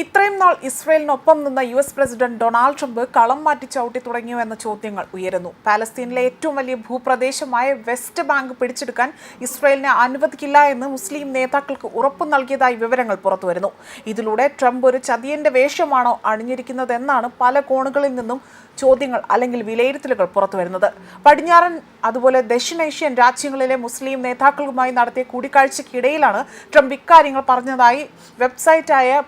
ഇത്രയും നാൾ ഇസ്രയേലിനൊപ്പം നിന്ന U S president Donald Trump കളം മാറ്റി ചവിട്ടി തുടങ്ങിയോ എന്ന ചോദ്യങ്ങൾ ഉയരുന്നു. പാലസ്തീനിലെ ഏറ്റവും വലിയ ഭൂപ്രദേശമായ വെസ്റ്റ് ബാങ്ക് പിടിച്ചെടുക്കാൻ ഇസ്രയേലിനെ അനുവദിക്കില്ല എന്ന് മുസ്ലിം നേതാക്കൾക്ക് ഉറപ്പ് നൽകിയതായി വിവരങ്ങൾ പുറത്തുവരുന്നു. ഇതിലൂടെ ട്രംപ് ഒരു ചതിയന്റെ വേഷമാണോ അണിഞ്ഞിരിക്കുന്നതെന്നാണ് പല കോണുകളിൽ നിന്നും ചോദ്യങ്ങൾ അല്ലെങ്കിൽ വിലയിരുത്തലുകൾ പുറത്തുവരുന്നത്. പടിഞ്ഞാറൻ അതുപോലെ ദക്ഷിണേഷ്യൻ രാജ്യങ്ങളിലെ മുസ്ലിം നേതാക്കളുമായി നടത്തിയ കൂടിക്കാഴ്ചയ്ക്കിടയിലാണ് ട്രംപ് ഇക്കാര്യങ്ങൾ പറഞ്ഞതായി വെബ്സൈറ്റായ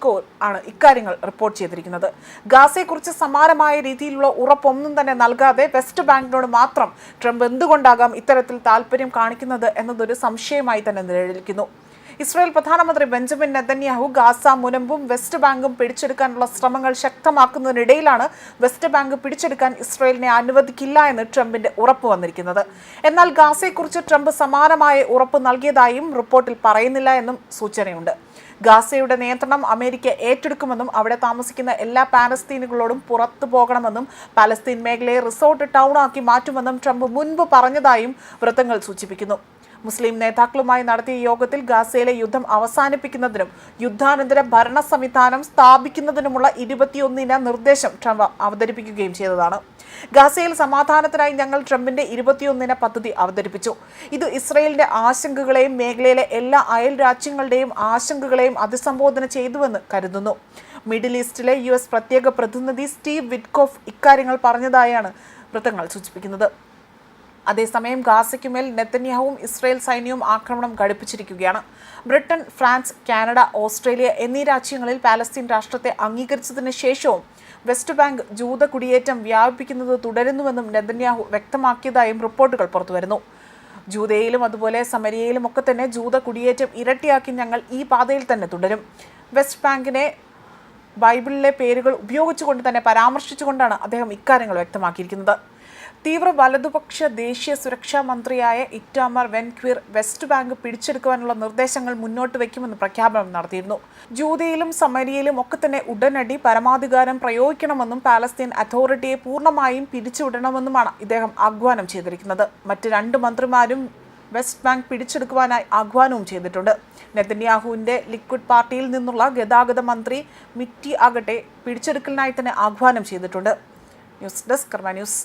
പൊളിറ്റിക്കോ ആണ് ഇക്കാര്യങ്ങൾ റിപ്പോർട്ട് ചെയ്തിരിക്കുന്നത്. ഗാസയെക്കുറിച്ച് സമാനമായ രീതിയിലുള്ള ഉറപ്പൊന്നും തന്നെ നൽകാതെ വെസ്റ്റ് ബാങ്കിനോട് മാത്രം ട്രംപ് എന്തുകൊണ്ടാകാം ഇത്തരത്തിൽ താല്പര്യം കാണിക്കുന്നത് എന്നതൊരു സംശയമായി തന്നെ നിലനിൽക്കുന്നു. ഇസ്രായേൽ പ്രധാനമന്ത്രി ബെഞ്ചമിൻ നെതന്യാഹു ഗാസ മുനമ്പും വെസ്റ്റ് ബാങ്കും പിടിച്ചെടുക്കാനുള്ള ശ്രമങ്ങൾ ശക്തമാക്കുന്നതിനിടയിലാണ് വെസ്റ്റ് ബാങ്ക് പിടിച്ചെടുക്കാൻ ഇസ്രായേലിനെ അനുവദിക്കില്ല എന്ന് ട്രംപിന്റെ ഉറപ്പ് വന്നിരിക്കുന്നത്. എന്നാൽ ഗാസയെക്കുറിച്ച് ട്രംപ് സമാനമായ ഉറപ്പ് നൽകിയതായും റിപ്പോർട്ടിൽ പറയുന്നില്ല എന്നും സൂചനയുണ്ട്. ഗാസയുടെ നിയന്ത്രണം അമേരിക്ക ഏറ്റെടുക്കുമെന്നും അവിടെ താമസിക്കുന്ന എല്ലാ പാലസ്തീനുകളോടും പുറത്തു പോകണമെന്നും പാലസ്തീൻ മേഖലയെ റിസോർട്ട് ടൗണാക്കി മാറ്റുമെന്നും ട്രംപ് മുൻപ് പറഞ്ഞതായും വൃത്തങ്ങൾ സൂചിപ്പിക്കുന്നു. മുസ്ലിം നേതാക്കളുമായി നടത്തിയ യോഗത്തിൽ ഗാസയിലെ യുദ്ധം അവസാനിപ്പിക്കുന്നതിനും യുദ്ധാനന്തര ഭരണ സംവിധാനം സ്ഥാപിക്കുന്നതിനുമുള്ള ഇരുപത്തിയൊന്നിന നിർദ്ദേശം ട്രംപ് അവതരിപ്പിക്കുകയും ചെയ്തതാണ്. ഗാസയിൽ സമാധാനത്തിനായി ഞങ്ങൾ ട്രംപിന്റെ ഇരുപത്തിയൊന്നിന പദ്ധതി അവതരിപ്പിച്ചു. ഇത് ഇസ്രയേലിന്റെ ആശങ്കകളെയും മേഖലയിലെ എല്ലാ അയൽ രാജ്യങ്ങളുടെയും ആശങ്കകളെയും അഭിസംബോധന ചെയ്തുവെന്ന് കരുതുന്നു. മിഡിൽ ഈസ്റ്റിലെ യു എസ് പ്രത്യേക പ്രതിനിധി സ്റ്റീവ് വിറ്റ്കോഫ് ഇക്കാര്യങ്ങൾ പറഞ്ഞതായാണ് വൃത്തങ്ങൾ സൂചിപ്പിക്കുന്നത്. അതേസമയം ഗാസയ്ക്കുമേൽ നെത്തന്യാഹുവും ഇസ്രയേൽ സൈന്യവും ആക്രമണം ഘടിപ്പിച്ചിരിക്കുകയാണ്. ബ്രിട്ടൻ ഫ്രാൻസ് കാനഡ ഓസ്ട്രേലിയ എന്നീ രാജ്യങ്ങളിൽ പാലസ്തീൻ രാഷ്ട്രത്തെ അംഗീകരിച്ചതിന് ശേഷവും വെസ്റ്റ് ബാങ്ക് ജൂത കുടിയേറ്റം വ്യാപിപ്പിക്കുന്നത് തുടരുന്നുവെന്നും നെതന്യാഹു വ്യക്തമാക്കിയതായും റിപ്പോർട്ടുകൾ പുറത്തുവരുന്നു. ജൂതയിലും അതുപോലെ സമരിയയിലും ഒക്കെ തന്നെ ജൂത കുടിയേറ്റം ഇരട്ടിയാക്കി ഞങ്ങൾ ഈ പാതയിൽ തന്നെ തുടരും. വെസ്റ്റ് ബാങ്കിനെ ബൈബിളിലെ പേരുകൾ ഉപയോഗിച്ചുകൊണ്ട് തന്നെ പരാമർശിച്ചുകൊണ്ടാണ് അദ്ദേഹം ഇക്കാര്യങ്ങൾ വ്യക്തമാക്കിയിരിക്കുന്നത്. തീവ്ര വലതുപക്ഷ ദേശീയ സുരക്ഷാ മന്ത്രിയായ Itamar Ben Gvir West Bank പിടിച്ചെടുക്കുവാനുള്ള നിർദ്ദേശങ്ങൾ മുന്നോട്ട് വയ്ക്കുമെന്ന് പ്രഖ്യാപനം നടത്തിയിരുന്നു. ജൂതയിലും സമരിയയിലും ഒക്കെ തന്നെ ഉടനടി പരമാധികാരം പ്രയോഗിക്കണമെന്നും പാലസ്തീൻ അതോറിറ്റിയെ പൂർണമായും പിരിച്ചുവിടണമെന്നുമാണ് ഇദ്ദേഹം ആഹ്വാനം ചെയ്തിരിക്കുന്നത്. മറ്റ് രണ്ട് മന്ത്രിമാരും വെസ്റ്റ് ബാങ്ക് പിടിച്ചെടുക്കുവാനായി ആഹ്വാനവും ചെയ്തിട്ടുണ്ട്. നെതന്യാഹുവിന്റെ ലിക്വിഡ് പാർട്ടിയിൽ നിന്നുള്ള ഗതാഗത മന്ത്രി മിറ്റി ആകട്ടെ പിടിച്ചെടുക്കലിനായി തന്നെ ആഹ്വാനം ചെയ്തിട്ടുണ്ട്. News desk Karma News.